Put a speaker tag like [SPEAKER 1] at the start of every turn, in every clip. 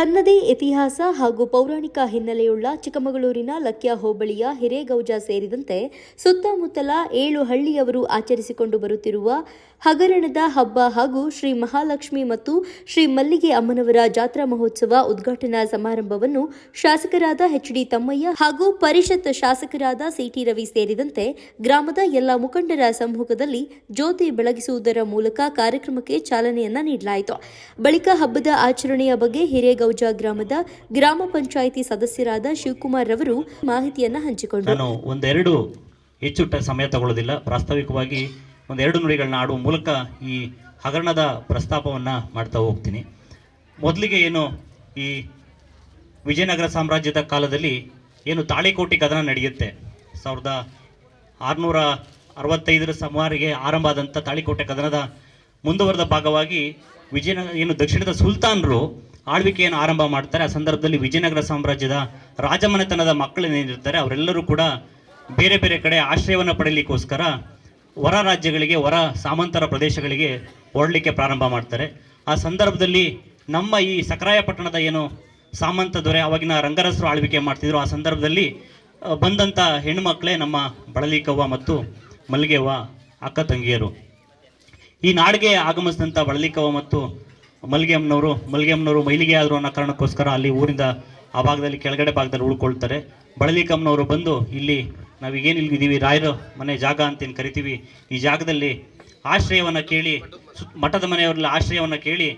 [SPEAKER 1] ತನ್ನದೇ ಇತಿಹಾಸ ಹಾಗೂ ಪೌರಾಣಿಕ ಹಿನ್ನೆಲೆಯುಳ್ಳ ಚಿಕ್ಕಮಗಳೂರಿನ ಲಕ್ಯ ಹೋಬಳಿಯ ಹಿರೇಗೌಜ ಸೇರಿದಂತೆ ಸುತ್ತಮುತ್ತಲ ಏಳು ಹಳ್ಳಿಯವರು ಆಚರಿಸಿಕೊಂಡು ಬರುತ್ತಿರುವ ಹಗರಣದ ಹಬ್ಬ ಹಾಗೂ ಶ್ರೀ ಮಹಾಲಕ್ಷ್ಮಿ ಮತ್ತು ಶ್ರೀ ಮಲ್ಲಿಗೆ ಅಮ್ಮನವರ ಜಾತ್ರಾ ಮಹೋತ್ಸವ ಉದ್ಘಾಟನಾ ಸಮಾರಂಭವನ್ನು ಶಾಸಕರಾದ ಎಚ್ ಡಿ ತಮ್ಮಯ್ಯ ಹಾಗೂ ಪರಿಷತ್ ಶಾಸಕರಾದ ಸಿಟಿ ರವಿ ಸೇರಿದಂತೆ ಗ್ರಾಮದ ಎಲ್ಲ ಮುಖಂಡರ ಸಮ್ಮುಖದಲ್ಲಿ ಜ್ಯೋತಿ ಬೆಳಗಿಸುವುದರ ಮೂಲಕ ಕಾರ್ಯಕ್ರಮಕ್ಕೆ ಚಾಲನೆಯನ್ನ ನೀಡಲಾಯಿತು. ಬಳಿಕ ಹಬ್ಬದ ಆಚರಣೆಯ ಬಗ್ಗೆ ಹಿರೇಗೌಜ ಗ್ರಾಮದ ಗ್ರಾಮ ಪಂಚಾಯಿತಿ ಸದಸ್ಯರಾದ ಶಿವಕುಮಾರ್ ರವರು ಮಾಹಿತಿಯನ್ನ ಹಂಚಿಕೊಂಡರು.
[SPEAKER 2] ನಾನು ಒಂದೆರಡು ಹೆಚ್ಚು ಸಮಯ ತಗೊಳ್ಳೋದಿಲ್ಲ. ಪ್ರಾಸ್ತಾವಿಕವಾಗಿ ಒಂದೆರಡು ನುಡಿಗಳನ್ನ ಆಡುವ ಮೂಲಕ ಈ ಹಗರಣದ ಪ್ರಸ್ತಾಪವನ್ನು ಮಾಡ್ತಾ ಹೋಗ್ತೀನಿ. ಮೊದಲಿಗೆ ಏನು ಈ ವಿಜಯನಗರ ಸಾಮ್ರಾಜ್ಯದ ಕಾಲದಲ್ಲಿ ಏನು ತಾಳಿಕೋಟಿ ಕದನ ನಡೆಯುತ್ತೆ? ಸಾವಿರದ ಆರುನೂರ ಅರವತ್ತೈದರ ಸುಮಾರಿಗೆ ಆರಂಭ ಆದಂಥ ತಾಳಿಕೋಟೆ ಕದನದ ಮುಂದುವರೆದ ಭಾಗವಾಗಿ ವಿಜಯನಗರ ಏನು ದಕ್ಷಿಣದ ಸುಲ್ತಾನರು ಆಳ್ವಿಕೆಯನ್ನು ಆರಂಭ ಮಾಡ್ತಾರೆ. ಆ ಸಂದರ್ಭದಲ್ಲಿ ವಿಜಯನಗರ ಸಾಮ್ರಾಜ್ಯದ ರಾಜಮನೆತನದ ಮಕ್ಕಳೇನಿರ್ತಾರೆ ಅವರೆಲ್ಲರೂ ಕೂಡ ಬೇರೆ ಬೇರೆ ಕಡೆ ಆಶ್ರಯವನ್ನು ಪಡೆಯಲಿಕ್ಕೋಸ್ಕರ ಹೊರ ರಾಜ್ಯಗಳಿಗೆ, ಹೊರ ಸಾಮಂತರ ಪ್ರದೇಶಗಳಿಗೆ ಓಡಲಿಕ್ಕೆ ಪ್ರಾರಂಭ ಮಾಡ್ತಾರೆ. ಆ ಸಂದರ್ಭದಲ್ಲಿ ನಮ್ಮ ಈ ಸಕರಾಯಪಟ್ಟಣದ ಏನು ಸಾಮಂತ ದೊರೆ, ಅವಾಗಿನ ರಂಗರಸರು ಆಳ್ವಿಕೆ ಮಾಡ್ತಿದ್ರು. ಆ ಸಂದರ್ಭದಲ್ಲಿ ಬಂದಂಥ ಹೆಣ್ಣುಮಕ್ಕಳೇ ನಮ್ಮ ಬಳಲಿಕವ್ವ ಮತ್ತು ಮಲ್ಲಿಗೆವ್ವ ಅಕ್ಕ ತಂಗಿಯರು. ಈ ನಾಡಿಗೆ ಆಗಮಿಸಿದಂಥ ಬಳಲಿಕವ್ವ ಮತ್ತು ಮಲ್ಲಿಗೆ ಅಮ್ಮನವರು ಮಲ್ಲಿಗೆ ಅಮ್ಮನವರು ಮೈಲಿಗೆ ಆದರು ಅನ್ನೋ ಕಾರಣಕ್ಕೋಸ್ಕರ ಅಲ್ಲಿ ಊರಿಂದ ಆ ಭಾಗದಲ್ಲಿ ಕೆಳಗಡೆ ಭಾಗದಲ್ಲಿ ಉಳ್ಕೊಳ್ತಾರೆ. ಬಳಲಿಕಮ್ಮನವರು ಬಂದು ಇಲ್ಲಿ ನಾವೀಗೇನು ಇಲ್ಲಿದ್ದೀವಿ ರಾಯರ ಮನೆ ಜಾಗ ಅಂತೇನು ಕರಿತೀವಿ, ಈ ಜಾಗದಲ್ಲಿ ಆಶ್ರಯವನ್ನು ಕೇಳಿ ಮಠದ ಮನೆಯವರಲ್ಲಿ ಆಶ್ರಯವನ್ನು ಕೇಳಿ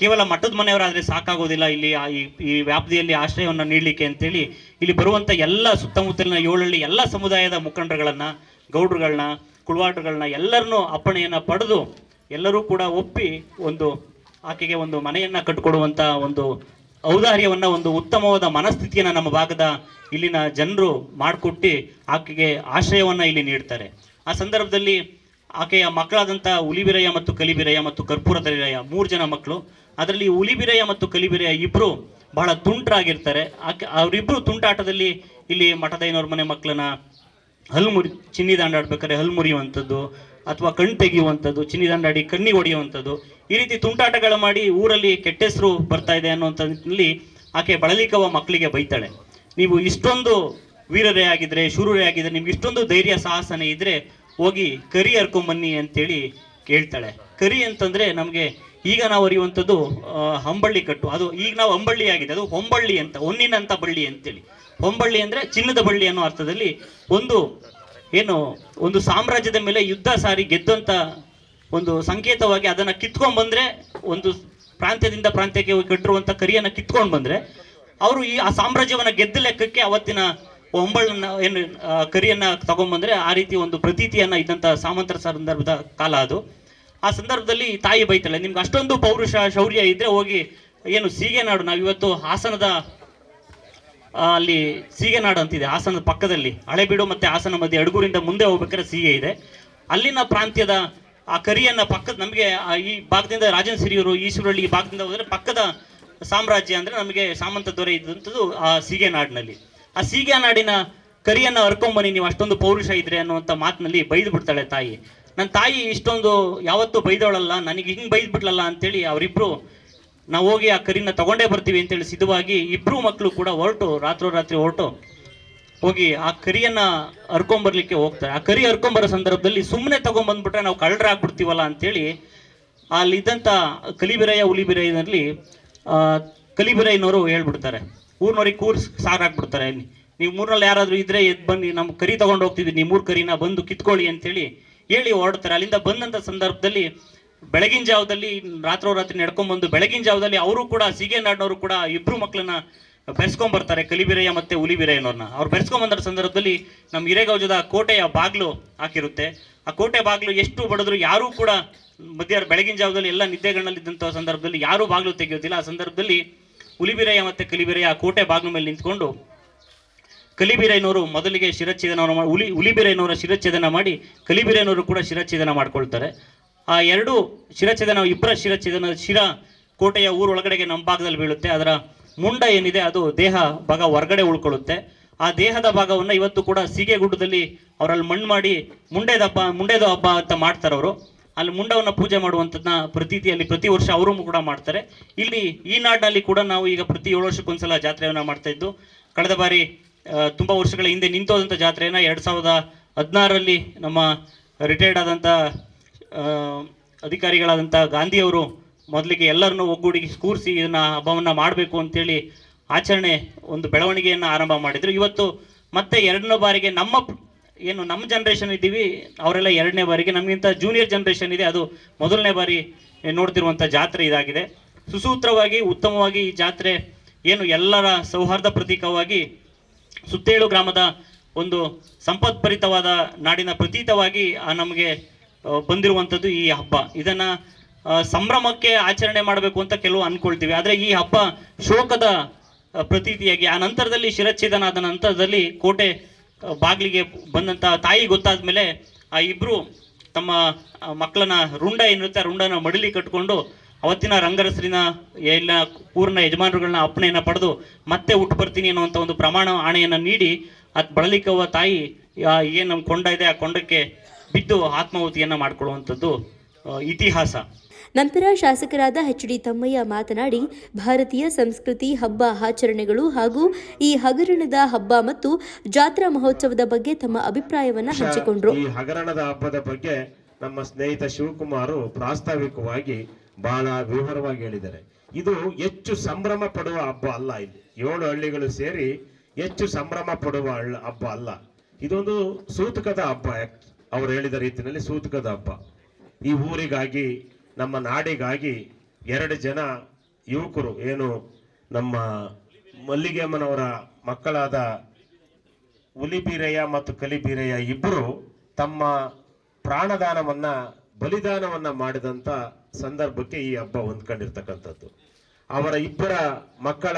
[SPEAKER 2] ಕೇವಲ ಮಠದ ಮನೆಯವರಾದರೆ ಸಾಕಾಗೋದಿಲ್ಲ ಇಲ್ಲಿ ಈ ವ್ಯಾಪ್ತಿಯಲ್ಲಿ ಆಶ್ರಯವನ್ನು ನೀಡಲಿಕ್ಕೆ ಅಂತೇಳಿ ಇಲ್ಲಿ ಬರುವಂಥ ಎಲ್ಲ ಸುತ್ತಮುತ್ತಲಿನ ಏಳಲ್ಲಿ ಎಲ್ಲ ಸಮುದಾಯದ ಮುಖಂಡರುಗಳನ್ನು, ಗೌಡ್ರುಗಳನ್ನ ಕುಳವಾಟಗಳನ್ನ ಎಲ್ಲರನ್ನೂ ಅಪ್ಪಣೆಯನ್ನು ಪಡೆದು ಎಲ್ಲರೂ ಕೂಡ ಒಪ್ಪಿ ಒಂದು ಆಕೆಗೆ ಒಂದು ಮನೆಯನ್ನ ಕಟ್ಟಿಕೊಡುವಂತ ಒಂದು ಔದಾರ್ಯವನ್ನ, ಒಂದು ಉತ್ತಮವಾದ ಮನಸ್ಥಿತಿಯನ್ನ ನಮ್ಮ ಭಾಗದ ಇಲ್ಲಿನ ಜನರು ಮಾಡಿಕೊಟ್ಟು ಆಕೆಗೆ ಆಶ್ರಯವನ್ನ ಇಲ್ಲಿ ನೀಡ್ತಾರೆ. ಆ ಸಂದರ್ಭದಲ್ಲಿ ಆಕೆಯ ಮಕ್ಕಳಾದಂಥ ಹುಲಿಬಿರಯ್ಯ ಮತ್ತು ಕಲಿಬಿರಯ್ಯ ಮತ್ತು ಕರ್ಪೂರ ಮೂರು ಜನ ಮಕ್ಕಳು. ಅದರಲ್ಲಿ ಹುಲಿಬಿರಯ್ಯ ಮತ್ತು ಕಲಿಬಿರಯ್ಯ ಇಬ್ಬರು ಬಹಳ ತುಂಟರಾಗಿರ್ತಾರೆ ಆಕೆ ಅವರಿಬ್ಬರು ತುಂಟಾಟದಲ್ಲಿ ಇಲ್ಲಿ ಮಠದೈನವ್ರ ಮನೆ ಮಕ್ಕಳನ್ನ ಹಲ್ಲು ಮುರಿ ಚಿನ್ನಿ ದಾಂಡ ಆಡ್ಬೇಕಾದ್ರೆ ಹಲ್ಲು ಮುರಿಯುವಂಥದ್ದು ಅಥವಾ ಕಣ್ಣು ತೆಗೆಯುವಂಥದ್ದು ಚಿನ್ನಿದಾಂಡಾಡಿ ಕಣ್ಣಿಗೆ ಹೊಡೆಯುವಂಥದ್ದು ಈ ರೀತಿ ತುಂಟಾಟಗಳು ಮಾಡಿ ಊರಲ್ಲಿ ಕೆಟ್ಟ ಹೆಸರು ಬರ್ತಾ ಇದೆ ಅನ್ನುವಂಥದ್ದಲ್ಲಿ ಆಕೆ ಬಳಲಿಕವ ಮಕ್ಕಳಿಗೆ ಬೈತಾಳೆ. ನೀವು ಇಷ್ಟೊಂದು ವೀರರೇ ಆಗಿದ್ರೆ, ಶೂರರೇ ಆಗಿದ್ರೆ, ನಿಮ್ಗೆ ಇಷ್ಟೊಂದು ಧೈರ್ಯ, ಸಾಹಸನೆ ಇದ್ರೆ ಹೋಗಿ ಕರಿ ಹರ್ಕೊಂಬನ್ನಿ ಅಂತೇಳಿ ಕೇಳ್ತಾಳೆ ಕರಿ ಅಂತಂದ್ರೆ ನಮಗೆ ಈಗ ನಾವು ಅರಿಯುವಂಥದ್ದು ಹಂಬಳ್ಳಿ ಕಟ್ಟು. ಅದು ಈಗ ನಾವು ಅಂಬಳ್ಳಿ ಆಗಿದೆ. ಅದು ಹೊಂಬಳ್ಳಿ ಅಂತ ಹೊನ್ನಿನಂಥ ಬಳ್ಳಿ ಅಂತೇಳಿ. ಹೊಂಬಳ್ಳಿ ಅಂದ್ರೆ ಚಿನ್ನದ ಬಳ್ಳಿ ಅನ್ನೋ ಅರ್ಥದಲ್ಲಿ ಒಂದು ಏನು, ಒಂದು ಸಾಮ್ರಾಜ್ಯದ ಮೇಲೆ ಯುದ್ಧ ಸಾರಿ ಗೆದ್ದಂತ ಒಂದು ಸಂಕೇತವಾಗಿ ಅದನ್ನ ಕಿತ್ಕೊಂಡ್ ಬಂದ್ರೆ, ಒಂದು ಪ್ರಾಂತ್ಯದಿಂದ ಪ್ರಾಂತ್ಯಕ್ಕೆ ಹೋಗಿ ಕರಿಯನ್ನು ಕರಿಯನ್ನ ಬಂದರೆ, ಅವರು ಈ ಆ ಸಾಮ್ರಾಜ್ಯವನ್ನ ಗೆದ್ದ ಲೆಕ್ಕಕ್ಕೆ ಅವತ್ತಿನ ಒಂಬಳನ್ನ, ಏನು ಕರಿಯನ್ನು ತಗೊಂಡ್ಬಂದ್ರೆ ಆ ರೀತಿ ಒಂದು ಪ್ರತೀತಿಯನ್ನ ಇದ್ದಂತ ಸಾಮಂತರ ಸಂದರ್ಭದ ಕಾಲ ಅದು. ಆ ಸಂದರ್ಭದಲ್ಲಿ ತಾಯಿ ಬೈತಾಳೆ, ನಿಮ್ಗೆ ಅಷ್ಟೊಂದು ಪೌರುಷ, ಶೌರ್ಯ ಇದ್ರೆ ಹೋಗಿ, ಏನು ಸೀಗೆ ನಾವು ಇವತ್ತು ಹಾಸನದ ಅಲ್ಲಿ ಸೀಗೆನಾಡು ಅಂತಿದೆ, ಹಾಸನದ ಪಕ್ಕದಲ್ಲಿ. ಹಳೆಬೀಡು ಮತ್ತು ಹಾಸನ ಮಧ್ಯೆ ಅಡಗೂರಿಂದ ಮುಂದೆ ಹೋಗ್ಬೇಕಾದ್ರೆ ಸೀಗೆ ಇದೆ. ಅಲ್ಲಿನ ಪ್ರಾಂತ್ಯದ ಆ ಕರಿಯನ್ನ ಪಕ್ಕದ, ನಮಗೆ ಈ ಭಾಗದಿಂದ ರಾಜನ್ ಸಿರಿಯೂರು ಈಶ್ವರಳ್ಳಿ ಈ ಭಾಗದಿಂದ ಹೋದರೆ ಪಕ್ಕದ ಸಾಮ್ರಾಜ್ಯ ಅಂದರೆ ನಮಗೆ ಸಾಮಂತ ದೊರೆ ಇದ್ದಂಥದ್ದು ಆ ಸೀಗೆ ನಾಡಿನಲ್ಲಿ. ಆ ಸೀಗೆ ನಾಡಿನ ಕರಿಯನ್ನು ಹರ್ಕೊಂಬನ್ನಿ ನೀವು ಅಷ್ಟೊಂದು ಪೌರುಷ ಇದ್ರೆ ಅನ್ನುವಂಥ ಮಾತಿನಲ್ಲಿ ಬೈದು ಬಿಡ್ತಾಳೆ ತಾಯಿ. ನನ್ನ ತಾಯಿ ಇಷ್ಟೊಂದು ಯಾವತ್ತೂ ಬೈದವಳಲ್ಲ, ನನಗೆ ಹಿಂಗೆ ಬೈದು ಬಿಡ್ಲಲ್ಲ ಅಂತೇಳಿ ಅವರಿಬ್ರು ನಾವು ಹೋಗಿ ಆ ಕರಿನ ತಗೊಂಡೇ ಬರ್ತೀವಿ ಅಂತೇಳಿ ಸಿದ್ಧವಾಗಿ ಇಬ್ರು ಮಕ್ಕಳು ಕೂಡ ಹೊರಟು ರಾತ್ರೋರಾತ್ರಿ ಹೊರಟು. ಹೋಗಿ ಆ ಕರಿಯನ್ನ ಹರ್ಕೊಂಬರ್ಲಿಕ್ಕೆ ಹೋಗ್ತಾರೆ. ಆ ಕರಿ ಹರ್ಕೊಂಬರೋ ಸಂದರ್ಭದಲ್ಲಿ ಸುಮ್ಮನೆ ತಗೊಂಬಂದ್ಬಿಟ್ರೆ ನಾವು ಕಳ್ಳರಾಗ್ಬಿಡ್ತೀವಲ್ಲ ಅಂತೇಳಿ ಅಲ್ಲಿದ್ದಂಥ ಕಲಿಬಿರಯ್ಯ ಉಲಿಬಿರಯ್ಯನಲ್ಲಿ ಆ, ಕಲಿಬಿರಯ್ಯನವರು ಹೇಳ್ಬಿಡ್ತಾರೆ. ಊರ್ನವ್ರಿಗೆ ಕೂರ್ ಸಾರಾಕ್ಬಿಡ್ತಾರೆ ನೀವು ಮೂರಲ್ಲಿ ಯಾರಾದರೂ ಇದ್ರೆ ಎದ್ದು ಬನ್ನಿ ನಮ್ಮ ಕರಿ ತಗೊಂಡು ಹೋಗ್ತಿದ್ವಿ ನೀವು ಕರಿನ ಬಂದು ಕಿತ್ಕೊಳ್ಳಿ ಅಂತೇಳಿ ಹೇಳಿ ಹೊರಡ್ತಾರೆ ಅಲ್ಲಿಂದ ಬಂದಂಥ ಸಂದರ್ಭದಲ್ಲಿ ಬೆಳಗಿನ ಜಾವದಲ್ಲಿ, ರಾತ್ರೋರಾತ್ರಿ ನಡ್ಕೊಂಡ್ಬಂದು ಬೆಳಗಿನ ಜಾವದಲ್ಲಿ ಅವರು ಕೂಡ, ಸಿಗೆ ನಾಡಿನವರು ಕೂಡ ಇಬ್ರು ಮಕ್ಕಳನ್ನ ಬೆರೆಸ್ಕೊಂಡ್ ಬರ್ತಾರೆ ಕಲಿಬಿರಯ್ಯ ಮತ್ತೆ ಉಲಿಬಿರಯ್ಯನವ್ರನ್ನ ಅವ್ರು ಬೆರೆಸ್ಕೊಂಡ್ ಬಂದ ಸಂದರ್ಭದಲ್ಲಿ ನಮ್ಮ ಹಿರೇಗೌಜದ ಕೋಟೆಯ ಬಾಗಿಲು ಹಾಕಿರುತ್ತೆ. ಆ ಕೋಟೆ ಬಾಗಿಲು ಎಷ್ಟು ಬಡಿದ್ರು ಯಾರೂ ಕೂಡ ಮಧ್ಯ ಬೆಳಗಿನ ಜಾವದಲ್ಲಿ ಎಲ್ಲ ನಿದ್ದೆಗಳಲ್ಲಿದ್ದಂಥ ಸಂದರ್ಭದಲ್ಲಿ ಯಾರೂ ಬಾಗಿಲು ತೆಗೆಯೋದಿಲ್ಲ. ಆ ಸಂದರ್ಭದಲ್ಲಿ ಹುಲಿಬಿರಯ್ಯ ಮತ್ತೆ ಕಲಿಬಿರಯ್ಯ ಆ ಕೋಟೆ ಬಾಗಿಲು ಮೇಲೆ ನಿಂತ್ಕೊಂಡು ಕಲಿಬಿರೈನವರು ಮೊದಲಿಗೆ ಶಿರಚ್ಛೇದನ ಹುಲಿ ಉಲಿ ಉಲಿಬಿರೈನವರ ಶಿರಚ್ಛೇದನ ಮಾಡಿ ಕಲಿಬಿರೈನವರು ಕೂಡ ಶಿರಚ್ಛೇದನ ಮಾಡ್ಕೊಳ್ತಾರೆ. ಆ ಎರಡು ಶಿರಚ್ಛೇದನ ಇಬ್ಬರ ಶಿರಚ್ಛೇದನ ಶಿರ ಕೋಟೆಯ ಊರೊಳಗಡೆಗೆ ನಮ್ಮ ಭಾಗದಲ್ಲಿ ಬೀಳುತ್ತೆ. ಅದರ ಮುಂಡ ಏನಿದೆ ಅದು ದೇಹ ಭಾಗ ಹೊರಗಡೆ ಉಳ್ಕೊಳ್ಳುತ್ತೆ. ಆ ದೇಹದ ಭಾಗವನ್ನು ಇವತ್ತು ಕೂಡ ಸೀಗೆಗುಡ್ಡದಲ್ಲಿ ಅವರಲ್ಲಿ ಮಣ್ಣು ಮಾಡಿ ಮುಂಡೇದ ಹಬ್ಬ, ಮುಂಡೇದು ಹಬ್ಬ ಅಂತ ಮಾಡ್ತಾರೆ ಅವರು. ಅಲ್ಲಿ ಮುಂಡವನ್ನು ಪೂಜೆ ಮಾಡುವಂಥದ್ದನ್ನ ಪ್ರತೀತಿಯಲ್ಲಿ ಪ್ರತಿ ವರ್ಷ ಅವರು ಕೂಡ ಮಾಡ್ತಾರೆ. ಇಲ್ಲಿ ಈ ನಾಡಿನಲ್ಲಿ ಕೂಡ ನಾವು ಈಗ ಪ್ರತಿ ಏಳು ವರ್ಷಕ್ಕೊಂದ್ಸಲ ಜಾತ್ರೆಯನ್ನು ಮಾಡ್ತಾ ಇದ್ದು, ಕಳೆದ ಬಾರಿ ತುಂಬ ವರ್ಷಗಳ ಹಿಂದೆ ನಿಂತೋದಂಥ ಜಾತ್ರೆಯನ್ನು ಎರಡು ಸಾವಿರದ ಹದಿನಾರರಲ್ಲಿ ನಮ್ಮ ರಿಟೈರ್ಡ್ ಆದಂಥ ಅಧಿಕಾರಿಗಳಾದಂಥ ಗಾಂಧಿಯವರು ಮೊದಲಿಗೆ ಎಲ್ಲರನ್ನೂ ಒಗ್ಗೂಡಿಗೆ ಕೂರಿಸಿ ಇದನ್ನು ಹಬ್ಬವನ್ನು ಮಾಡಬೇಕು ಅಂತೇಳಿ ಆಚರಣೆ ಒಂದು ಬೆಳವಣಿಗೆಯನ್ನು ಆರಂಭ ಮಾಡಿದರು. ಇವತ್ತು ಮತ್ತೆ ಎರಡನೇ ಬಾರಿಗೆ ನಮ್ಮ ಏನು ನಮ್ಮ ಜನ್ರೇಷನ್ ಇದ್ದೀವಿ, ಅವರೆಲ್ಲ ಎರಡನೇ ಬಾರಿಗೆ, ನಮಗಿಂತ ಜೂನಿಯರ್ ಜನ್ರೇಷನ್ ಇದೆ, ಅದು ಮೊದಲನೇ ಬಾರಿ ನೋಡ್ತಿರುವಂಥ ಜಾತ್ರೆ ಇದಾಗಿದೆ. ಸುಸೂತ್ರವಾಗಿ, ಉತ್ತಮವಾಗಿ ಈ ಜಾತ್ರೆ ಏನು ಎಲ್ಲರ ಸೌಹಾರ್ದ ಪ್ರತೀಕವಾಗಿ ಸುತ್ತೇಳು ಗ್ರಾಮದ ಒಂದು ಸಂಪತ್ಭರಿತವಾದ ನಾಡಿನ ಪ್ರತೀತವಾಗಿ ಆ ನಮಗೆ ಬಂದಿರುವಂಥದ್ದು ಈ ಹಬ್ಬ. ಇದನ್ನ ಸಂಭ್ರಮಕ್ಕೆ ಆಚರಣೆ ಮಾಡಬೇಕು ಅಂತ ಕೆಲವು ಅನ್ಕೊಳ್ತೀವಿ. ಆದರೆ ಈ ಹಬ್ಬ ಶೋಕದ ಪ್ರತೀತಿಯಾಗಿ, ಆ ನಂತರದಲ್ಲಿ ಶಿರಚ್ಛೇದನಾದ ನಂತರದಲ್ಲಿ ಕೋಟೆ ಬಾಗಿಲಿಗೆ ಬಂದಂಥ ತಾಯಿ ಗೊತ್ತಾದ ಮೇಲೆ ಆ ಇಬ್ಬರು ತಮ್ಮ ಮಕ್ಕಳನ್ನ ರುಂಡ ಏನಿರುತ್ತೆ ರುಂಡನ ಮಡಿಲಿ ಕಟ್ಕೊಂಡು ಅವತ್ತಿನ ರಂಗರಸರಿನ ಎಲ್ಲ ಪೂರ್ಣ ಯಜಮಾನರುಗಳನ್ನ ಅಪ್ಪಣೆಯನ್ನು ಪಡೆದು ಮತ್ತೆ ಹುಟ್ಟು ಬರ್ತೀನಿ ಅನ್ನುವಂಥ ಒಂದು ಪ್ರಮಾಣ ಆಣೆಯನ್ನು ನೀಡಿ, ಅದು ಬಳಲಿಕ್ಕವ ತಾಯಿ ಏನು ನಮ್ಮ ಕೊಂಡ ಇದೆ, ಆ ಕೊಂಡಕ್ಕೆ ಬಿದ್ದು ಆತ್ಮಾಹುತಿಯನ್ನು ಮಾಡಿಕೊಳ್ಳುವಂಥದ್ದು ಇತಿಹಾಸ.
[SPEAKER 1] ನಂತರ ಶಾಸಕರಾದ ಎಚ್ ಡಿ ತಮ್ಮಯ್ಯ ಮಾತನಾಡಿ ಭಾರತೀಯ ಸಂಸ್ಕೃತಿ ಹಬ್ಬ ಆಚರಣೆಗಳು ಹಾಗೂ ಈ ಹಗರಣದ ಹಬ್ಬ ಮತ್ತು ಜಾತ್ರಾ ಮಹೋತ್ಸವದ ಬಗ್ಗೆ ತಮ್ಮ ಅಭಿಪ್ರಾಯವನ್ನು ಹಂಚಿಕೊಂಡರು.
[SPEAKER 3] ಈ ಹಗರಣದ ಹಬ್ಬದ ಬಗ್ಗೆ ನಮ್ಮ ಸ್ನೇಹಿತ ಶಿವಕುಮಾರು ಪ್ರಾಸ್ತಾವಿಕವಾಗಿ ಬಹಳ ವಿವರವಾಗಿ ಹೇಳಿದ್ದಾರೆ. ಇದು ಹೆಚ್ಚು ಸಂಭ್ರಮ ಪಡುವ ಹಬ್ಬ ಅಲ್ಲ ಇಲ್ಲಿ. ಏಳು ಹಳ್ಳಿಗಳು ಸೇರಿ ಹೆಚ್ಚು ಸಂಭ್ರಮ ಪಡುವ ಹಳ್ಳ- ಹಬ್ಬ ಅಲ್ಲ. ಇದೊಂದು ಸೂತಕದ ಹಬ್ಬ. ಅವರು ಹೇಳಿದ ರೀತಿಯಲ್ಲಿ ಸೂತಕದ ಹಬ್ಬ ಈ ಊರಿಗಾಗಿ, ನಮ್ಮ ನಾಡಿಗಾಗಿ ಎರಡು ಜನ ಯುವಕರು, ಏನು ನಮ್ಮ ಮಲ್ಲಿಗೆಮ್ಮನವರ ಮಕ್ಕಳಾದ ಹುಲಿಬೀರಯ್ಯ ಮತ್ತು ಕಲಿಬೀರಯ್ಯ ಇಬ್ಬರು ತಮ್ಮ ಪ್ರಾಣದಾನವನ್ನು, ಬಲಿದಾನವನ್ನ ಮಾಡಿದಂತ ಸಂದರ್ಭಕ್ಕೆ ಈ ಹಬ್ಬ ಹೊಂದ್ಕೊಂಡಿರ್ತಕ್ಕಂಥದ್ದು. ಅವರ ಇಬ್ಬರ ಮಕ್ಕಳ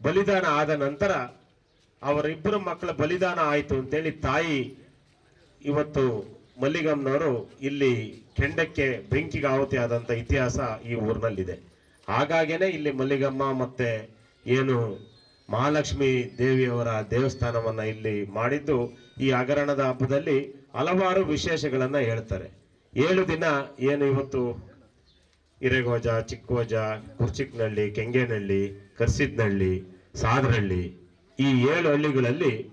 [SPEAKER 3] ಬಲಿದಾನ ಆದ ನಂತರ ಅವರಿಬ್ಬರ ಮಕ್ಕಳ ಬಲಿದಾನ ಆಯಿತು ಅಂತೇಳಿ ತಾಯಿ ಇವತ್ತು ಮಲ್ಲಿಗಮ್ಮನವರು ಇಲ್ಲಿ ಕೆಂಡಕ್ಕೆ ಬೆಂಕಿಗೆ ಆಹುತಿಯಾದಂಥ ಇತಿಹಾಸ ಈ ಊರಿನಲ್ಲಿದೆ. ಹಾಗಾಗೇನೆ ಇಲ್ಲಿ ಮಲ್ಲಿಗಮ್ಮ ಮತ್ತೆ ಏನು ಮಹಾಲಕ್ಷ್ಮಿ ದೇವಿಯವರ ದೇವಸ್ಥಾನವನ್ನ ಇಲ್ಲಿ ಮಾಡಿದ್ದು ಈ ಹಗರಣದ ಹಬ್ಬದಲ್ಲಿ ಹಲವಾರು ವಿಶೇಷಗಳನ್ನ ಹೇಳ್ತಾರೆ. ಏಳು ದಿನ ಏನು ಇವತ್ತು? ಹಿರೇಗೋಜ ಚಿಕ್ಕೋಜ ಕುರ್ಚಿಕ್ನಳ್ಳಿ, ಕೆಂಗೇನಳ್ಳಿ, ಕರ್ಸಿದ್ನಳ್ಳಿ, ಸಾದ್ರಳ್ಳಿ ಈ ಏಳು ಹಳ್ಳಿಗಳಲ್ಲಿ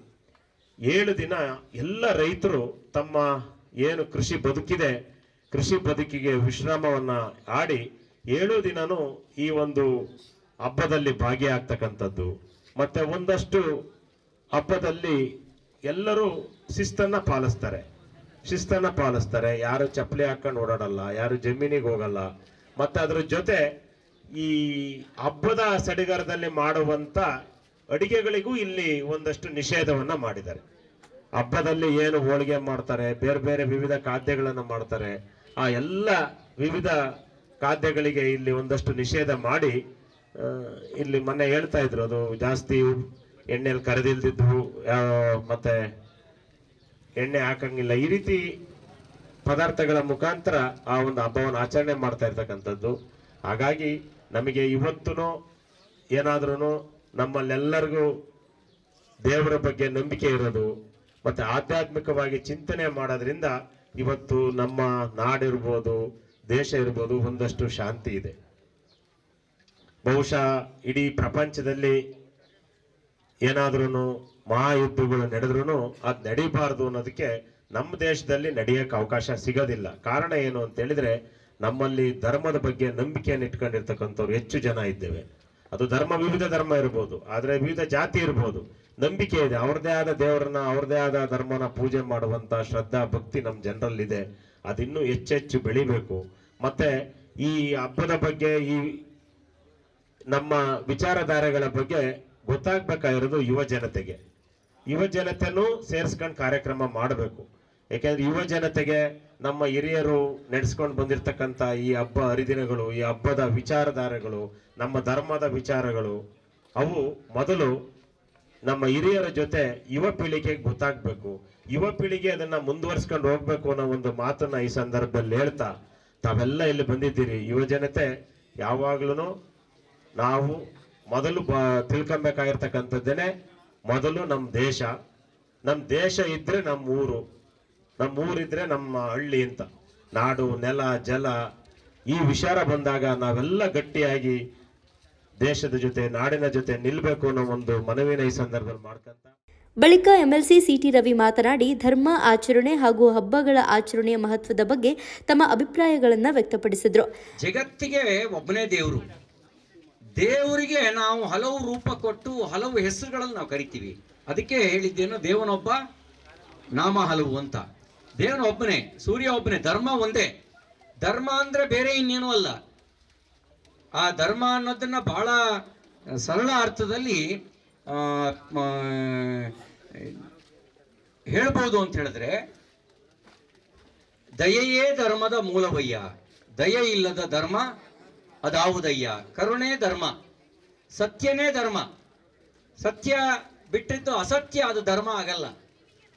[SPEAKER 3] ಏಳು ದಿನ ಎಲ್ಲ ರೈತರು ತಮ್ಮ ಏನು ಕೃಷಿ ಬದುಕಿದೆ, ಕೃಷಿ ಬದುಕಿಗೆ ವಿಶ್ರಾಮವನ್ನು ಆಡಿ ಏಳು ದಿನವೂ ಈ ಒಂದು ಹಬ್ಬದಲ್ಲಿ ಭಾಗಿಯಾಗ್ತಕ್ಕಂಥದ್ದು. ಮತ್ತು ಒಂದಷ್ಟು ಹಬ್ಬದಲ್ಲಿ ಎಲ್ಲರೂ ಶಿಸ್ತನ್ನು ಪಾಲಿಸ್ತಾರೆ. ಶಿಸ್ತನ್ನು ಪಾಲಿಸ್ತಾರೆ. ಯಾರು ಚಪ್ಪಲಿ ಹಾಕೊಂಡು ಓಡಾಡಲ್ಲ, ಯಾರು ಜಮೀನಿಗೆ ಹೋಗಲ್ಲ. ಮತ್ತು ಅದ್ರ ಜೊತೆ ಈ ಹಬ್ಬದ ಸಡಿಗರದಲ್ಲಿ ಮಾಡುವಂತ ಅಡಿಗೆಗಳಿಗೂ ಇಲ್ಲಿ ಒಂದಷ್ಟು ನಿಷೇಧವನ್ನ ಮಾಡಿದ್ದಾರೆ. ಹಬ್ಬದಲ್ಲಿ ಏನು ಹೋಳಿಗೆ ಮಾಡ್ತಾರೆ, ಬೇರೆ ಬೇರೆ ವಿವಿಧ ಖಾದ್ಯಗಳನ್ನು ಮಾಡ್ತಾರೆ, ಆ ಎಲ್ಲ ವಿವಿಧ ಖಾದ್ಯಗಳಿಗೆ ಇಲ್ಲಿ ಒಂದಷ್ಟು ನಿಷೇಧ ಮಾಡಿ ಇಲ್ಲಿ ಮೊನ್ನೆ ಹೇಳ್ತಾ ಇದ್ರು, ಅದು ಜಾಸ್ತಿ ಎಣ್ಣೆಯಲ್ಲಿ ಕರೆದಿಲ್ದಿದ್ವು ಮತ್ತೆ ಎಣ್ಣೆ ಹಾಕಂಗಿಲ್ಲ. ಈ ರೀತಿ ಪದಾರ್ಥಗಳ ಮುಖಾಂತರ ಆ ಒಂದು ಹಬ್ಬವನ್ನು ಆಚರಣೆ ಮಾಡ್ತಾ ಇರ್ತಕ್ಕಂಥದ್ದು. ಹಾಗಾಗಿ ನಮಗೆ ಇವತ್ತೂ ಏನಾದ್ರೂ ನಮ್ಮಲ್ಲೆಲ್ಲರಿಗೂ ದೇವರ ಬಗ್ಗೆ ನಂಬಿಕೆ ಇರೋದು, ಮತ್ತೆ ಆಧ್ಯಾತ್ಮಿಕವಾಗಿ ಚಿಂತನೆ ಮಾಡೋದ್ರಿಂದ ಇವತ್ತು ನಮ್ಮ ನಾಡಿರ್ಬೋದು, ದೇಶ ಇರ್ಬೋದು ಒಂದಷ್ಟು ಶಾಂತಿ ಇದೆ. ಬಹುಶಃ ಇಡೀ ಪ್ರಪಂಚದಲ್ಲಿ ಏನಾದ್ರೂ ಮಹಾಯುದ್ಧಗಳು ನಡೆದ್ರೂ ಅದು ನಡಿಬಾರ್ದು ಅನ್ನೋದಕ್ಕೆ ನಮ್ಮ ದೇಶದಲ್ಲಿ ನಡೆಯಕ್ಕೆ ಅವಕಾಶ ಸಿಗೋದಿಲ್ಲ. ಕಾರಣ ಏನು ಅಂತ ಹೇಳಿದ್ರೆ ನಮ್ಮಲ್ಲಿ ಧರ್ಮದ ಬಗ್ಗೆ ನಂಬಿಕೆಯನ್ನು ಇಟ್ಕೊಂಡಿರ್ತಕ್ಕಂಥವ್ರು ಹೆಚ್ಚು ಜನ ಇದ್ದೇವೆ. ಅದು ಧರ್ಮ, ವಿವಿಧ ಧರ್ಮ ಇರ್ಬೋದು. ಆದರೆ ವಿವಿಧ ಜಾತಿ ಇರ್ಬೋದು. ನಂಬಿಕೆ ಇದೆ. ಅವ್ರದೇ ಆದ ದೇವರನ್ನ ಅವ್ರದೇ ಆದ ಧರ್ಮನ ಪೂಜೆ ಮಾಡುವಂತ ಶ್ರದ್ಧಾ ಭಕ್ತಿ ನಮ್ಮ ಜನರಲ್ಲಿದೆ. ಅದಿನ್ನೂ ಹೆಚ್ಚೆಚ್ಚು ಬೆಳಿಬೇಕು. ಮತ್ತೆ ಈ ಹಬ್ಬದ ಬಗ್ಗೆ, ಈ ನಮ್ಮ ವಿಚಾರಧಾರೆಗಳ ಬಗ್ಗೆ ಗೊತ್ತಾಗ್ಬೇಕಾಗಿರೋದು ಯುವ ಜನತೆಗೆ. ಯುವ ಜನತೆನೂ ಸೇರಿಸ್ಕೊಂಡು ಕಾರ್ಯಕ್ರಮ ಮಾಡಬೇಕು. ಯಾಕೆಂದ್ರೆ ಯುವ ಜನತೆಗೆ ನಮ್ಮ ಹಿರಿಯರು ನಡೆಸ್ಕೊಂಡು ಬಂದಿರತಕ್ಕಂತ ಈ ಹಬ್ಬ ಹರಿದಿನಗಳು, ಈ ಹಬ್ಬದ ವಿಚಾರಧಾರೆಗಳು, ನಮ್ಮ ಧರ್ಮದ ವಿಚಾರಗಳು, ಅವು ಮೊದಲು ನಮ್ಮ ಹಿರಿಯರ ಜೊತೆ ಯುವ ಪೀಳಿಗೆಗೆ ಗೊತ್ತಾಗ್ಬೇಕು. ಯುವ ಪೀಳಿಗೆ ಅದನ್ನ ಮುಂದುವರ್ಸ್ಕೊಂಡು ಹೋಗ್ಬೇಕು ಅನ್ನೋ ಒಂದು ಮಾತನ್ನ ಈ ಸಂದರ್ಭದಲ್ಲಿ ಹೇಳ್ತಾ ತಾವೆಲ್ಲ ಇಲ್ಲಿ ಬಂದಿದ್ದೀರಿ. ಯುವ ಜನತೆ ಯಾವಾಗ್ಲೂ ನಾವು ಮೊದಲು ಬ, ತಿಳ್ಕೊಬೇಕಾಗಿರ್ತಕ್ಕಂಥದ್ದೇನೆ, ಮೊದಲು ನಮ್ಮ ದೇಶ. ನಮ್ಮ ದೇಶ ಇದ್ರೆ ನಮ್ಮ ಊರು. ನಮ್ಮ ಊರಿದ್ರೆ ನಮ್ಮ ಹಳ್ಳಿ ಅಂತ. ನಾಡು ನೆಲ ಜಲ ಈ ವಿಚಾರ ಬಂದಾಗ ನಾವೆಲ್ಲ ಗಟ್ಟಿಯಾಗಿ ದೇಶದ ಜೊತೆ ನಾಡಿನ ಜೊತೆ ನಿಲ್ಲಬೇಕು ಅನ್ನೋ ಒಂದು ಮನವಿನ ಈ ಸಂದರ್ಭದಲ್ಲಿ ಮಾಡ್ಕೊಂತ
[SPEAKER 1] ಬಳಿಕ ಎಂಎಲ್ಸಿ ಸಿಟಿ ರವಿ ಮಾತನಾಡಿ ಧರ್ಮ ಆಚರಣೆ ಹಾಗೂ ಹಬ್ಬಗಳ ಆಚರಣೆಯ ಮಹತ್ವದ ಬಗ್ಗೆ ತಮ್ಮ ಅಭಿಪ್ರಾಯಗಳನ್ನು ವ್ಯಕ್ತಪಡಿಸಿದರು.
[SPEAKER 4] ಜಗತ್ತಿಗೆ ಒಬ್ಬನೇ ದೇವರು. ದೇವರಿಗೆ ನಾವು ಹಲವು ರೂಪ ಕೊಟ್ಟು ಹಲವು ಹೆಸರುಗಳನ್ನು ನಾವು ಕರಿತೀವಿ. ಅದಕ್ಕೆ ಹೇಳಿದ್ದೇನು ದೇವನೊಬ್ಬ ನಾಮ ಹಲವು ಅಂತ. ದೇವನ ಒಬ್ಬನೇ, ಸೂರ್ಯ ಒಬ್ಬನೇ, ಧರ್ಮ ಒಂದೇ. ಧರ್ಮ ಅಂದ್ರೆ ಬೇರೆ ಇನ್ನೇನು ಅಲ್ಲ. ಆ ಧರ್ಮ ಅನ್ನೋದನ್ನ ಬಹಳ ಸರಳ ಅರ್ಥದಲ್ಲಿ ಹೇಳ್ಬೋದು ಅಂತ ಹೇಳಿದ್ರೆ, ದಯೆಯೇ ಧರ್ಮದ ಮೂಲವಯ್ಯ. ದಯೆ ಇಲ್ಲದ ಧರ್ಮ ಅದಾವುದಯ್ಯ. ಕರುಣೆ ಧರ್ಮ. ಸತ್ಯನೇ ಧರ್ಮ. ಸತ್ಯ ಬಿಟ್ಟಿದ್ದು ಅಸತ್ಯ, ಅದು ಧರ್ಮ ಆಗಲ್ಲ.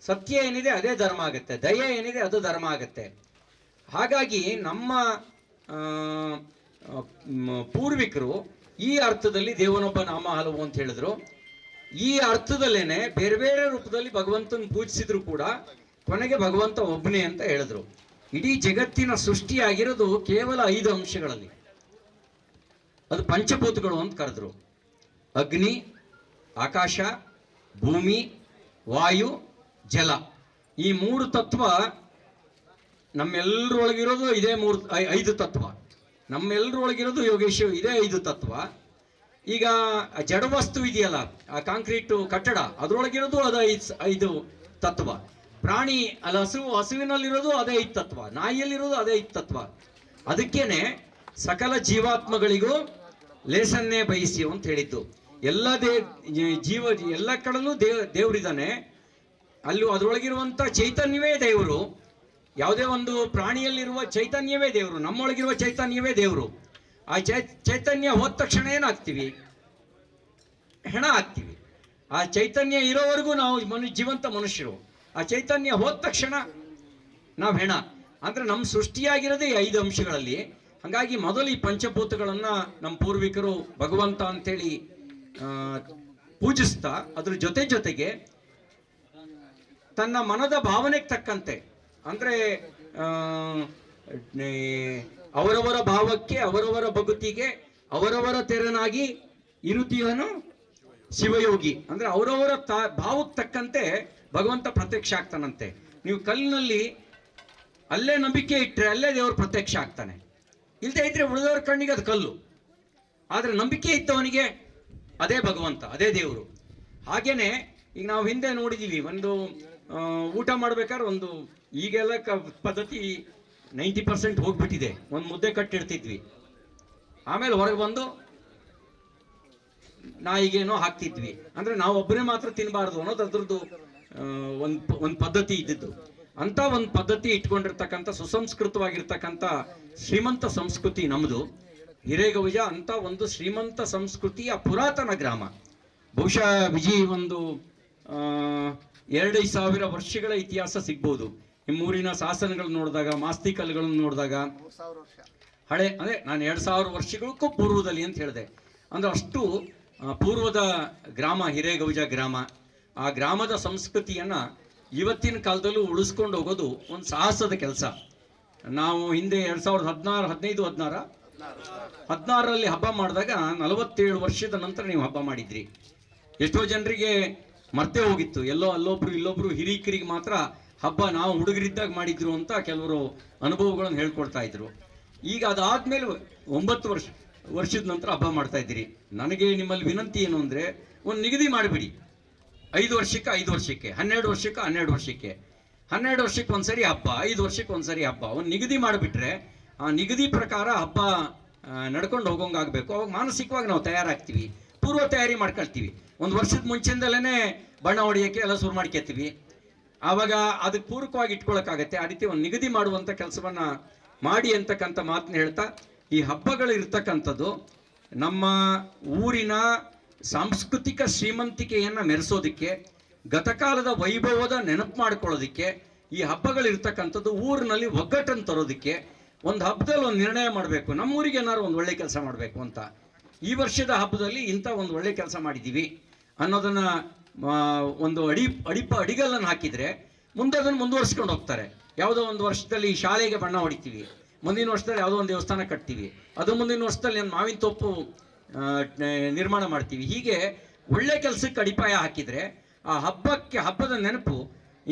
[SPEAKER 4] ಸತ್ಯ ಏನಿದೆ ಅದೇ ಧರ್ಮ ಆಗುತ್ತೆ, ದಯೆ ಏನಿದೆ ಅದು ಧರ್ಮ ಆಗುತ್ತೆ. ಹಾಗಾಗಿ ನಮ್ಮ ಪೂರ್ವಿಕರು ಈ ಅರ್ಥದಲ್ಲಿ ದೇವನೊಬ್ಬ ನಾಮ ಹಲವು ಅಂತ ಹೇಳಿದ್ರು. ಈ ಅರ್ಥದಲ್ಲೇನೆ ಬೇರೆ ಬೇರೆ ರೂಪದಲ್ಲಿ ಭಗವಂತನ ಪೂಜಿಸಿದ್ರು ಕೂಡ ಕೊನೆಗೆ ಭಗವಂತ ಒಬ್ಬನೇ ಅಂತ ಹೇಳಿದ್ರು. ಇಡೀ ಜಗತ್ತಿನ ಸೃಷ್ಟಿಯಾಗಿರೋದು ಕೇವಲ ಐದು ಅಂಶಗಳಲ್ಲಿ. ಅದು ಪಂಚಭೂತಗಳು ಅಂತ ಕರೆದ್ರು. ಅಗ್ನಿ, ಆಕಾಶ, ಭೂಮಿ, ವಾಯು ಜಲ. ಈ ಮೂರು ತತ್ವ ನಮ್ಮೆಲ್ಲರೊಳಗಿರೋದು ಇದೇ ಮೂರು ಐದು ತತ್ವ. ನಮ್ಮೆಲ್ಲರೊಳಗಿರೋದು ಯೋಗೇಶ್, ಇದೇ ಐದು ತತ್ವ. ಈಗ ಜಡ ವಸ್ತು ಇದೆಯಲ್ಲ, ಆ ಕಾಂಕ್ರೀಟು ಕಟ್ಟಡ, ಅದರೊಳಗಿರೋದು ಅದು ಐದು ಐದು ತತ್ವ. ಪ್ರಾಣಿ ಅಲ್ಲ, ಹಸು, ಹಸುವಿನಲ್ಲಿರೋದು ಅದೇ ಐದು ತತ್ವ. ನಾಯಿಯಲ್ಲಿರೋದು ಅದೇ ಐದು ತತ್ವ. ಅದಕ್ಕೇನೆ ಸಕಲ ಜೀವಾತ್ಮಗಳಿಗೂ ಲೇಸನ್ನೇ ಬಯಸಿ ಅಂತ ಹೇಳಿದ್ದು. ಎಲ್ಲ ದೇ ಜೀವ, ಎಲ್ಲ ಕಡೆನೂ ದೇವ್, ದೇವರಿದ್ದಾನೆ. ಅಲ್ಲೂ ಅದರೊಳಗಿರುವಂಥ ಚೈತನ್ಯವೇ ದೇವರು. ಯಾವುದೇ ಒಂದು ಪ್ರಾಣಿಯಲ್ಲಿರುವ ಚೈತನ್ಯವೇ ದೇವರು. ನಮ್ಮೊಳಗಿರುವ ಚೈತನ್ಯವೇ ದೇವರು. ಆ ಚೈತನ್ಯ ಹೋದ ತಕ್ಷಣ ಏನಾಗ್ತೀವಿ? ಹೆಣ ಆಗ್ತೀವಿ. ಆ ಚೈತನ್ಯ ಇರೋವರೆಗೂ ನಾವು ಮನು, ಜೀವಂತ ಮನುಷ್ಯರು. ಆ ಚೈತನ್ಯ ಹೋದ ತಕ್ಷಣ ನಾವು ಹೆಣ. ಅಂದ್ರೆ ನಮ್ಮ ಸೃಷ್ಟಿಯಾಗಿರೋದೇ ಐದು ಅಂಶಗಳಲ್ಲಿ. ಹಾಗಾಗಿ ಮೊದಲು ಈ ಪಂಚಭೂತಗಳನ್ನ ನಮ್ಮ ಪೂರ್ವಿಕರು ಭಗವಂತ ಅಂತೇಳಿ ಪೂಜಿಸ್ತಾ, ಅದ್ರ ಜೊತೆ ಜೊತೆಗೆ ತನ್ನ ಮನದ ಭಾವನೆಗೆ ತಕ್ಕಂತೆ. ಅಂದ್ರೆ ಅವರವರ ಭಾವಕ್ಕೆ, ಅವರವರ ಭಗತಿಗೆ ಅವರವರ ತೆರನಾಗಿ ಇರುತ್ತೀವನು ಶಿವಯೋಗಿ. ಅಂದ್ರೆ, ಅವರವರ ತ, ಭಾವಕ್ಕೆ ತಕ್ಕಂತೆ ಭಗವಂತ ಪ್ರತ್ಯಕ್ಷ ಆಗ್ತಾನಂತೆ. ನೀವು ಕಲ್ಲಿನಲ್ಲಿ ಅಲ್ಲೇ ನಂಬಿಕೆ ಇಟ್ಟರೆ ಅಲ್ಲೇ ದೇವರು ಪ್ರತ್ಯಕ್ಷ ಆಗ್ತಾನೆ. ಇಲ್ಲದೆ ಇದ್ರೆ ಉಳಿದವರ ಕಣ್ಣಿಗೆ ಅದು ಕಲ್ಲು. ಆದರೆ ನಂಬಿಕೆ ಇದ್ದವನಿಗೆ ಅದೇ ಭಗವಂತ, ಅದೇ ದೇವರು. ಹಾಗೇನೆ, ಈಗ ನಾವು ಹಿಂದೆ ನೋಡಿದೀವಿ, ಒಂದು ಊಟ ಮಾಡ್ಬೇಕಾದ್ರೆ ಒಂದು ಈಗೆಲ್ಲ ಕ ಪದ್ಧತಿ ನೈಂಟಿ ಪರ್ಸೆಂಟ್ ಹೋಗ್ಬಿಟ್ಟಿದೆ. ಒಂದು ಮುದ್ದೆ ಕಟ್ಟಿಡ್ತಿದ್ವಿ ಆಮೇಲೆ ಹೊರಗೆ ಬಂದು ನಾಯಿಗೇನೋ ಹಾಕ್ತಿದ್ವಿ. ಅಂದರೆ ನಾವು ಒಬ್ಬರೇ ಮಾತ್ರ ತಿನ್ನಬಾರ್ದು ಅನ್ನೋದು ಅದ್ರದ್ದು ಒಂದು ಒಂದು ಪದ್ಧತಿ ಇದ್ದಿದ್ದು. ಅಂತ ಒಂದು ಪದ್ಧತಿ ಇಟ್ಕೊಂಡಿರ್ತಕ್ಕಂಥ, ಸುಸಂಸ್ಕೃತವಾಗಿರ್ತಕ್ಕಂಥ ಶ್ರೀಮಂತ ಸಂಸ್ಕೃತಿ ನಮ್ಮದು ಹಿರೇಗೌಜ ಅಂತ ಒಂದು ಶ್ರೀಮಂತ ಸಂಸ್ಕೃತಿಯ ಪುರಾತನ ಗ್ರಾಮ. ಬಹುಶಃ ವಿಜಿ ಒಂದು ಆ, ಎರಡೈದು ಸಾವಿರ ವರ್ಷಗಳ ಇತಿಹಾಸ ಸಿಗ್ಬೋದು. ನಿಮ್ಮೂರಿನ ಶಾಸನಗಳನ್ನ ನೋಡಿದಾಗ ಮಾಸ್ತಿ ಕಲ್ಲುಗಳನ್ನು ನೋಡಿದಾಗ ಹಳೆ ಅಂದ್ರೆ ನಾನು ಎರಡು ಸಾವಿರ ವರ್ಷಗಳಕ್ಕೂ ಪೂರ್ವದಲ್ಲಿ ಅಂತ ಹೇಳಿದೆ. ಅಂದ್ರೆ ಅಷ್ಟು ಪೂರ್ವದ ಗ್ರಾಮ ಹಿರೇಗೌಜ ಗ್ರಾಮ ಆ ಗ್ರಾಮದ ಸಂಸ್ಕೃತಿಯನ್ನ ಇವತ್ತಿನ ಕಾಲದಲ್ಲೂ ಉಳಿಸ್ಕೊಂಡು ಹೋಗೋದು ಒಂದು ಸಾಹಸದ ಕೆಲಸ. ನಾವು ಹಿಂದೆ ಎರಡು ಸಾವಿರದ ಹದಿನಾರು ಹದಿನೈದು ಹದಿನಾರ? ಹದಿನಾರರಲ್ಲಿ ಹಬ್ಬ ಮಾಡಿದಾಗ ನಲವತ್ತೇಳು ವರ್ಷದ ನಂತರ ನೀವು ಹಬ್ಬ ಮಾಡಿದ್ರಿ. ಎಷ್ಟೋ ಜನರಿಗೆ ಮರ್ತೆ ಹೋಗಿತ್ತು. ಎಲ್ಲೋ ಅಲ್ಲೊಬ್ರು ಇಲ್ಲೊಬ್ರು ಹಿರಿಕಿರಿಗೆ ಮಾತ್ರ ಹಬ್ಬ ನಾವು ಹುಡುಗರಿದ್ದಾಗ ಮಾಡಿದ್ರು ಅಂತ ಕೆಲವರು ಅನುಭವಗಳನ್ನು ಹೇಳ್ಕೊಡ್ತಾ ಇದ್ರು. ಈಗ ಅದಾದ್ಮೇಲೆ ಒಂಬತ್ತು ವರ್ಷ, ವರ್ಷದ ನಂತರ ಹಬ್ಬ ಮಾಡ್ತಾ ಇದ್ದೀರಿ. ನನಗೆ ನಿಮ್ಮಲ್ಲಿ ವಿನಂತಿ ಏನು ಅಂದರೆ, ಒಂದು ನಿಗದಿ ಮಾಡಿಬಿಡಿ. ಐದು ವರ್ಷಕ್ಕೆ ಐದು ವರ್ಷಕ್ಕೆ, ಹನ್ನೆರಡು ವರ್ಷಕ್ಕೆ ಹನ್ನೆರಡು ವರ್ಷಕ್ಕೆ. ಹನ್ನೆರಡು ವರ್ಷಕ್ಕೆ ಒಂದ್ಸರಿ ಹಬ್ಬ, ಐದು ವರ್ಷಕ್ಕೆ ಒಂದ್ಸರಿ ಹಬ್ಬ. ಒಂದು ನಿಗದಿ ಮಾಡಿಬಿಟ್ರೆ ಆ ನಿಗದಿ ಪ್ರಕಾರ ಹಬ್ಬ ನಡ್ಕೊಂಡು ಹೋಗೋಂಗಾಗಬೇಕು. ಅವಾಗ ಮಾನಸಿಕವಾಗಿ ನಾವು ತಯಾರಾಗ್ತೀವಿ. ಪೂರ್ವ ತಯಾರಿ ಮಾಡ್ಕೊಳ್ತೀವಿ. ಒಂದು ವರ್ಷದ ಮುಂಚಿಂದಲೇ ಬಣ್ಣ ಹೊಡೆಯೋಕ್ಕೆ ಎಲ್ಲ ಶುರು ಮಾಡ್ಕೊತೀವಿ. ಆವಾಗ ಅದಕ್ಕೆ ಪೂರಕವಾಗಿ ಇಟ್ಕೊಳಕ್ಕಾಗತ್ತೆ. ಆ ರೀತಿ ಒಂದು ನಿಗದಿ ಮಾಡುವಂಥ ಕೆಲಸವನ್ನು ಮಾಡಿ ಅಂತಕ್ಕಂಥ ಮಾತನ್ನ ಹೇಳ್ತಾ, ಈ ಹಬ್ಬಗಳು ಇರ್ತಕ್ಕಂಥದ್ದು ನಮ್ಮ ಊರಿನ ಸಾಂಸ್ಕೃತಿಕ ಶ್ರೀಮಂತಿಕೆಯನ್ನು ಮೆರೆಸೋದಕ್ಕೆ, ಗತಕಾಲದ ವೈಭವದ ನೆನಪು ಮಾಡ್ಕೊಳ್ಳೋದಕ್ಕೆ, ಈ ಹಬ್ಬಗಳು ಇರ್ತಕ್ಕಂಥದ್ದು ಊರಿನಲ್ಲಿ ಒಗ್ಗಟ್ಟನ್ನು ತರೋದಕ್ಕೆ ಒಂದು ಹಬ್ಬದಲ್ಲಿ ಒಂದು ನಿರ್ಣಯ ಮಾಡಬೇಕು. ನಮ್ಮೂರಿಗೆ ಏನಾದ್ರು ಒಂದು ಒಳ್ಳೆ ಕೆಲಸ ಮಾಡಬೇಕು ಅಂತ. ಈ ವರ್ಷದ ಹಬ್ಬದಲ್ಲಿ ಇಂಥ ಒಂದು ಒಳ್ಳೆ ಕೆಲಸ ಮಾಡಿದ್ದೀವಿ ಅನ್ನೋದನ್ನ ಒಂದು ಅಡಿ, ಅಡಿಪ, ಅಡಿಗಲ್ಲನ್ನು ಹಾಕಿದರೆ ಮುಂದೆ ಅದನ್ನು ಮುಂದುವರಿಸ್ಕೊಂಡು ಹೋಗ್ತಾರೆ. ಯಾವುದೋ ಒಂದು ವರ್ಷದಲ್ಲಿ ಶಾಲೆಗೆ ಬಣ್ಣ ಹೊಡಿತೀವಿ. ಮುಂದಿನ ವರ್ಷದಲ್ಲಿ ಯಾವುದೋ ಒಂದು ದೇವಸ್ಥಾನ ಕಟ್ತೀವಿ. ಅದು ಮುಂದಿನ ವರ್ಷದಲ್ಲಿ ಒಂದು ಮಾವಿನ ತೋಪು ನಿರ್ಮಾಣ ಮಾಡ್ತೀವಿ. ಹೀಗೆ ಒಳ್ಳೆ ಕೆಲಸಕ್ಕೆ ಅಡಿಪಾಯ ಹಾಕಿದರೆ ಆ ಹಬ್ಬಕ್ಕೆ, ಹಬ್ಬದ ನೆನಪು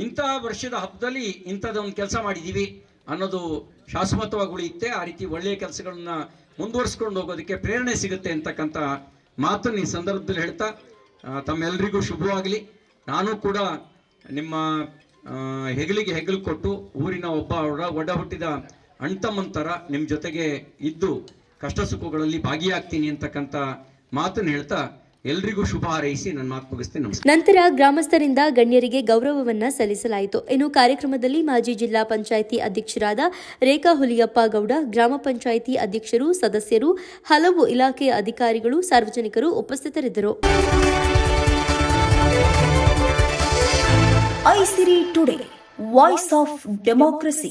[SPEAKER 4] ಇಂಥ ವರ್ಷದ ಹಬ್ಬದಲ್ಲಿ ಇಂಥದ್ದೊಂದು ಕೆಲಸ ಮಾಡಿದ್ದೀವಿ. ಅನ್ನೋದು ಶಾಶ್ವತವಾಗಿ ಉಳಿಯುತ್ತೆ. ಆ ರೀತಿ ಒಳ್ಳೆಯ ಕೆಲಸಗಳನ್ನ ಮುಂದುವರಿಸ್ಕೊಂಡು ಹೋಗೋದಕ್ಕೆ ಪ್ರೇರಣೆ ಸಿಗುತ್ತೆ ಅಂತಕ್ಕಂಥ ಮಾತನ್ನು ಈ ಸಂದರ್ಭದಲ್ಲಿ ಹೇಳ್ತಾ ತಮ್ಮೆಲ್ಲರಿಗೂ ಶುಭವಾಗಲಿ. ನಾನು ಕೂಡ ನಿಮ್ಮ ಹೆಗಲಿಗೆ ಹೆಗಲು ಕೊಟ್ಟು ಊರಿನ ಒಬ್ಬ ಒಡ ಒಡ ಹುಟ್ಟಿದ ಅಣ್ತಮ್ಮಂತರ ನಿಮ್ಮ ಜೊತೆಗೆ ಇದ್ದು ಕಷ್ಟ ಸುಖಗಳಲ್ಲಿ ಭಾಗಿಯಾಗ್ತೀನಿ ಅಂತಕ್ಕಂಥ ಮಾತನ್ನು ಹೇಳ್ತಾ ಎಲ್ರಿಗೂ ಶುಭ ಹಾರೈಸಿ ನನ್ನ ಮಾತು ಮುಗಿಸ್ತೀನಿ. ನಮಸ್ಕಾರ.
[SPEAKER 1] ನಂತರ ಗ್ರಾಮಸ್ಥರಿಂದ ಗಣ್ಯರಿಗೆ ಗೌರವವನ್ನ ಸಲ್ಲಿಸಲಾಯಿತು. ಇನ್ನು ಕಾರ್ಯಕ್ರಮದಲ್ಲಿ ಮಾಜಿ ಜಿಲ್ಲಾ ಪಂಚಾಯಿತಿ ಅಧ್ಯಕ್ಷರಾದ ರೇಖಾ ಹುಲಿಯಪ್ಪ ಗೌಡ ಗ್ರಾಮ ಪಂಚಾಯಿತಿ ಅಧ್ಯಕ್ಷರು ಸದಸ್ಯರು ಹಲವು ಇಲಾಖೆಯ ಅಧಿಕಾರಿಗಳು ಸಾರ್ವಜನಿಕರು ಉಪಸ್ಥಿತರಿದ್ದರು.
[SPEAKER 5] Aisiri today voice of democracy.